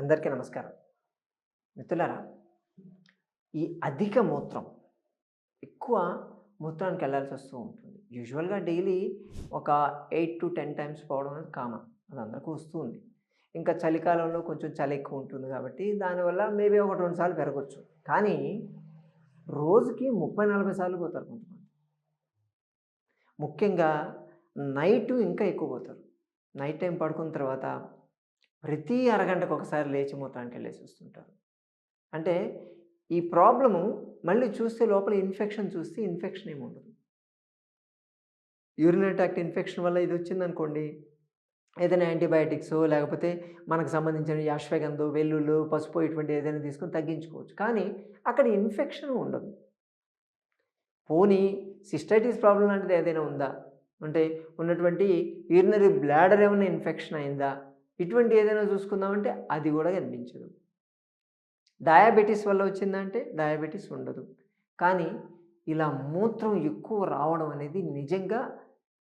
అందరికీ నమస్కారం. మిత్రులారా ఈ అధిక మూత్రం ఎక్కువ మూత్రానికి వెళ్ళాల్సి వస్తూ ఉంటుంది. యూజువల్గా డైలీ ఒక ఎయిట్ టు టెన్ టైమ్స్ పోవడం అనేది కామన్. అది అందరికీ వస్తుంది ఇంకా చలికాలంలో కొంచెం చలి ఎక్కువ ఉంటుంది కాబట్టి దానివల్ల మేబీ ఒకటి రెండు సార్లు పెరగచ్చు. కానీ రోజుకి ముప్పై నలభై సార్లు పోతారు కొంతమంది. ముఖ్యంగా నైట్ ఇంకా ఎక్కువ పోతారు. నైట్ టైం పడుకున్న తర్వాత ప్రతి అరగంటకు ఒకసారి లేచి మూత్రానికి వెళ్ళేసి వస్తుంటారు అంటే ఈ ప్రాబ్లము మళ్ళీ చూస్తే లోపల ఇన్ఫెక్షన్ చూస్తే ఇన్ఫెక్షన్ ఏమి ఉండదు. యూరినరీ ఇన్ఫెక్షన్ వల్ల ఇది వచ్చిందనుకోండి ఏదైనా యాంటీబయాటిక్స్ లేకపోతే మనకు సంబంధించిన యాశ్వగంధు వెల్లుల్లు పసుపు ఇటువంటి ఏదైనా తీసుకొని తగ్గించుకోవచ్చు. కానీ అక్కడ ఇన్ఫెక్షన్ ఉండదు. పోనీ సిస్టైటిస్ ప్రాబ్లం లాంటిది ఏదైనా ఉందా? అంటే ఉన్నటువంటి యూరినరీ బ్లాడర్ ఏమైనా ఇన్ఫెక్షన్ అయిందా? ఇటువంటి ఏదైనా చూసుకుందామంటే అది కూడా కనిపించదు. డయాబెటీస్ వల్ల వచ్చిందంటే డయాబెటీస్ ఉండదు. కానీ ఇలా మూత్రం ఎక్కువ రావడం అనేది నిజంగా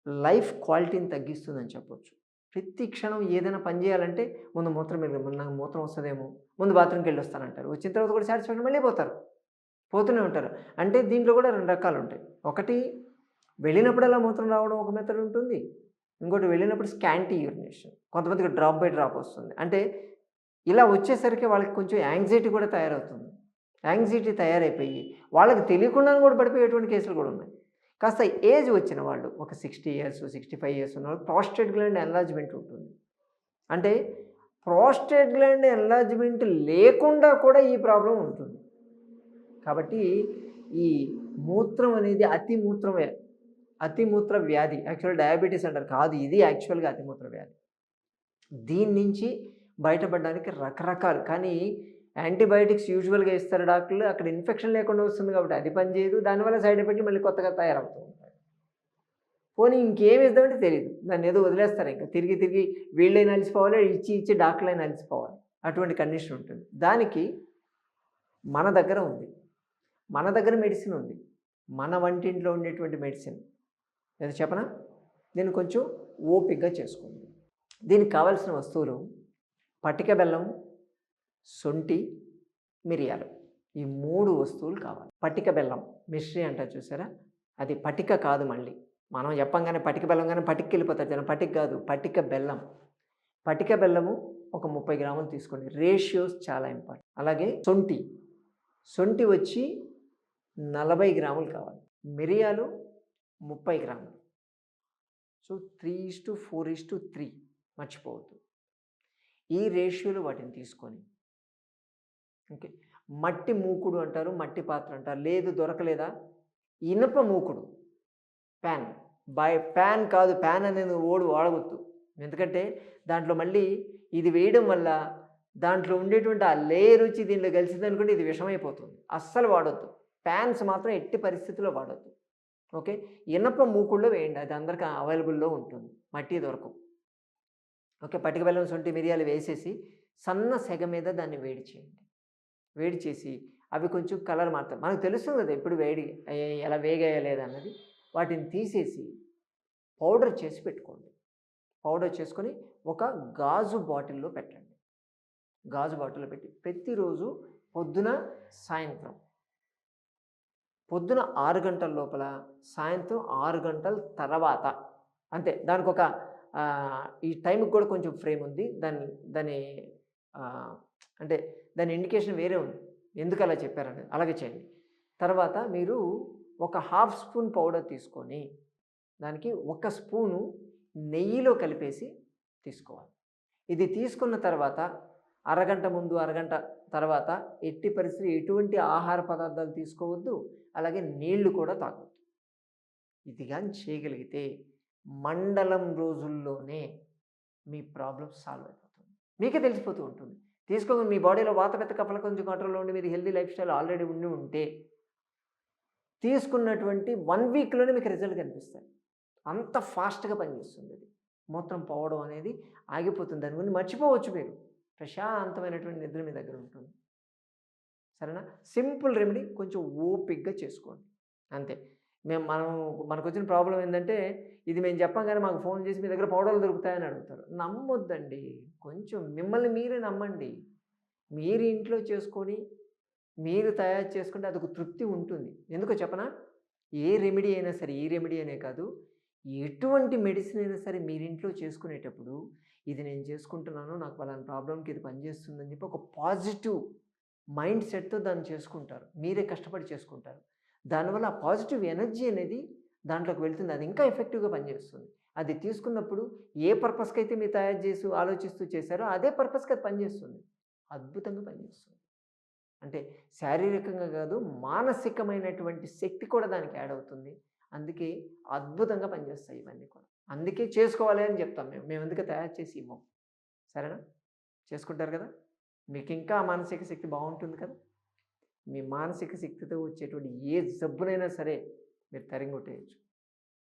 లైఫ్ క్వాలిటీని తగ్గిస్తుందని చెప్పొచ్చు. ప్రతి క్షణం ఏదైనా పని చేయాలంటే ముందు మూత్రం వెళ్ళి నాకు మూత్రం వస్తుందేమో ముందు బాత్రూమ్కి వెళ్ళి వస్తానంటారు వచ్చిన తర్వాత కూడా సాటిస్ఫాక్షన్ మళ్ళీ పోతారు. పోతూనే ఉంటారు. అంటే దీంట్లో కూడా రెండు రకాలు ఉంటాయి. ఒకటి వెళ్ళినప్పుడల్లా మూత్రం రావడం ఒక మెథడ్ ఉంటుంది. ఇంకోటి వెళ్ళినప్పుడు స్కాంటీ యూరినేషన్ కొంతమందికి డ్రాప్ బై డ్రాప్ వస్తుంది. అంటే ఇలా వచ్చేసరికి వాళ్ళకి కొంచెం యాంగ్జైటీ కూడా తయారవుతుంది. యాంగ్జైటీ తయారైపోయి వాళ్ళకి తెలియకుండా కూడా పడిపోయేటువంటి కేసులు కూడా ఉన్నాయి. కాస్త ఏజ్ వచ్చిన వాళ్ళు ఒక sixty years sixty five years ఉన్న వాళ్ళు ప్రాస్టేట్ గ్లాండ్ ఎన్లాజ్మెంట్ ఉంటుంది. అంటే ప్రాస్టేట్ గ్లాండ్ ఎన్లాజ్మెంట్ లేకుండా కూడా ఈ ప్రాబ్లం ఉంటుంది. కాబట్టి ఈ మూత్రం అనేది అతి మూత్రమే. అతిమూత్ర వ్యాధి. యాక్చువల్ డయాబెటీస్ అంటారు. కాదు ఇది యాక్చువల్గా అతిమూత్ర వ్యాధి. దీని నుంచి బయటపడడానికి రకరకాలు. కానీ యాంటీబయాటిక్స్ యూజువల్గా ఇస్తారు డాక్టర్లు. అక్కడ ఇన్ఫెక్షన్ లేకుండా వస్తుంది కాబట్టి అది పనిచేయదు దానివల్ల సైడ్ ఎఫెక్ట్ మళ్ళీ కొత్తగా తయారవుతూ ఉంటాయి. పోనీ ఇంకేం ఇద్దామంటే తెలియదు దాన్ని ఏదో వదిలేస్తారు ఇంకా. తిరిగి తిరిగి వీళ్ళైనా అలిసిపోవాలి. ఇచ్చి ఇచ్చి డాక్టర్లైనా అలిసిపోవాలి. అటువంటి కండిషన్ ఉంటుంది. దానికి మన దగ్గర ఉంది. మన దగ్గర మెడిసిన్ ఉంది. మన వంటింట్లో ఉండేటువంటి మెడిసిన్. ఏదో చెప్పనా? దీన్ని కొంచెం ఓపికగా చేసుకోండి దీనికి కావాల్సిన వస్తువులు పటిక బెల్లం సొంటి మిరియాలు. ఈ మూడు వస్తువులు కావాలి. పటిక బెల్లం మిశ్రీ అంటారు చూసారా? అది పటిక కాదు మళ్ళీ. మనం చెప్పంగానే పటిక బెల్లం కానీ పటికి వెళ్ళిపోతారు జనం. పటిక కాదు పటిక బెల్లం. పటిక బెల్లము ఒక ముప్పై గ్రాములు తీసుకోండి. రేషియోస్ చాలా ఇంపార్టెంట్. అలాగే సొంటి. సొంటి వచ్చి నలభై గ్రాములు కావాలి. మిరియాలు ముప్పై గ్రాములు. So three is to four is to three మర్చిపోవద్దు. ఈ రేషియోలు వాటిని తీసుకొని ఓకే మట్టి మూకుడు అంటారు మట్టి పాత్ర అంటారు. లేదు దొరకలేదా? ఇనప మూకుడు ప్యాన్. బై ప్యాన్ కాదు ప్యాన్ అనేది ఓడు వాడవద్దు ఎందుకంటే దాంట్లో మళ్ళీ ఇది వేయడం వల్ల దాంట్లో ఉండేటువంటి ఆ లేయర్ వచ్చి దీంట్లో కలిసిందనుకుంటే ఇది విషమైపోతుంది. అస్సలు వాడొద్దు. ప్యాన్స్ మాత్రం ఎట్టి పరిస్థితుల్లో వాడొద్దు. ఓకే? ఇనప మూకుళ్ళు వేయండి. అది అందరికీ అవైలబుల్లో ఉంటుంది. మట్టి దొరకవు. ఓకే? పటిక బెల్లం సొంటి మిరియాలు వేసేసి సన్న సెగ మీద దాన్ని వేడి చేయండి. వేడి చేసి అవి కొంచెం కలర్ మారుతాయి. మనకు తెలుస్తుంది కదా ఎప్పుడు వేడి ఎలా వేగాయా అన్నది. వాటిని తీసేసి పౌడర్ చేసి పెట్టుకోండి. పౌడర్ చేసుకొని ఒక గాజు బాటిల్లో పెట్టండి. గాజు బాటిల్లో పెట్టి ప్రతిరోజు పొద్దున సాయంత్రం పొద్దున ఆరు గంటల లోపల సాయంత్రం ఆరు గంటల తర్వాత అంతే. దానికి ఒక ఈ టైంకి కూడా కొంచెం ఫ్రేమ్ ఉంది. దాని దాని అంటే దాని ఇండికేషన్ వేరే ఉంది. ఎందుకు అలా చెప్పారని అలాగే చేయండి. తర్వాత మీరు ఒక హాఫ్ స్పూన్ పౌడర్ తీసుకొని దానికి ఒక స్పూను నెయ్యిలో కలిపేసి తీసుకోవాలి. ఇది తీసుకున్న తర్వాత అరగంట ముందు అరగంట తర్వాత ఎట్టి పరిస్థితి ఎటువంటి ఆహార పదార్థాలు తీసుకోవద్దు అలాగే నీళ్ళు కూడా తాగొద్దు. ఇది కానీ చేయగలిగితే మండలం రోజుల్లోనే మీ ప్రాబ్లం సాల్వ్ అయిపోతుంది. మీకే తెలిసిపోతూ ఉంటుంది. తీసుకోకుండా మీ బాడీలో వాత పెద్ద కప్పల కొంచెం కంట్రోల్లో ఉండి మీది హెల్దీ లైఫ్ స్టైల్ ఆల్రెడీ ఉండి ఉంటే తీసుకున్నటువంటి వన్ వీక్లోనే మీకు రిజల్ట్ కనిపిస్తాయి. అంత ఫాస్ట్గా పనిచేస్తుంది అది. మూత్రం పోవడం అనేది ఆగిపోతుంది. దాని గురించి మర్చిపోవచ్చు మీరు. ప్రశాంతమైనటువంటి నిద్ర మీ దగ్గర ఉంటుంది. సరేనా? సింపుల్ రెమెడీ కొంచెం ఓపిక్గా చేసుకోండి. అంతే. మేము మనం మనకు వచ్చిన ప్రాబ్లం ఏంటంటే ఇది మేము చెప్పాం కానీ మాకు ఫోన్ చేసి మీ దగ్గర పౌడర్లు దొరుకుతాయని అడుగుతారు. నమ్మొద్దండి. కొంచెం మిమ్మల్ని మీరే నమ్మండి. మీరు ఇంట్లో చేసుకొని మీరు తయారు చేసుకుంటే అదొక తృప్తి ఉంటుంది. ఎందుకో చెప్పనా? ఏ రెమెడీ అయినా సరే ఈ రెమెడీ అనే కాదు ఎటువంటి మెడిసిన్ అయినా సరే మీరింట్లో చేసుకునేటప్పుడు ఇది నేను చేసుకుంటున్నాను నాకు వాళ్ళ ప్రాబ్లంకి ఇది పనిచేస్తుందని చెప్పి ఒక పాజిటివ్ మైండ్ సెట్తో దాన్ని చేసుకుంటారు. మీరే కష్టపడి చేసుకుంటారు. దానివల్ల ఆ పాజిటివ్ ఎనర్జీ అనేది దాంట్లోకి వెళ్తుంది. అది ఇంకా ఎఫెక్టివ్గా పనిచేస్తుంది అది తీసుకున్నప్పుడు ఏ పర్పస్కి అయితే మీరు తయారు చేసి ఆలోచిస్తూ చేశారో అదే పర్పస్కి అది పనిచేస్తుంది అద్భుతంగా పనిచేస్తుంది అంటే శారీరకంగా కాదు మానసికమైనటువంటి శక్తి కూడా దానికి యాడ్ అవుతుంది. అందుకే అద్భుతంగా పనిచేస్తాయి ఇవన్నీ కూడా. అందుకే చేసుకోవాలి అని చెప్తాం మేము. మేము అందుకే తయారు చేసి ఇవ్వం? సరేనా? చేసుకుంటారు కదా? మీకు ఇంకా మానసిక శక్తి బాగుంటుంది కదా? మీ మానసిక శక్తితో వచ్చేటువంటి ఏ జబ్బునైనా సరే మీరు తరిగొట్టేయచ్చు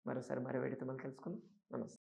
మరోసారి మరో వేడితో మళ్ళీ కలుసుకుందాం. నమస్తే.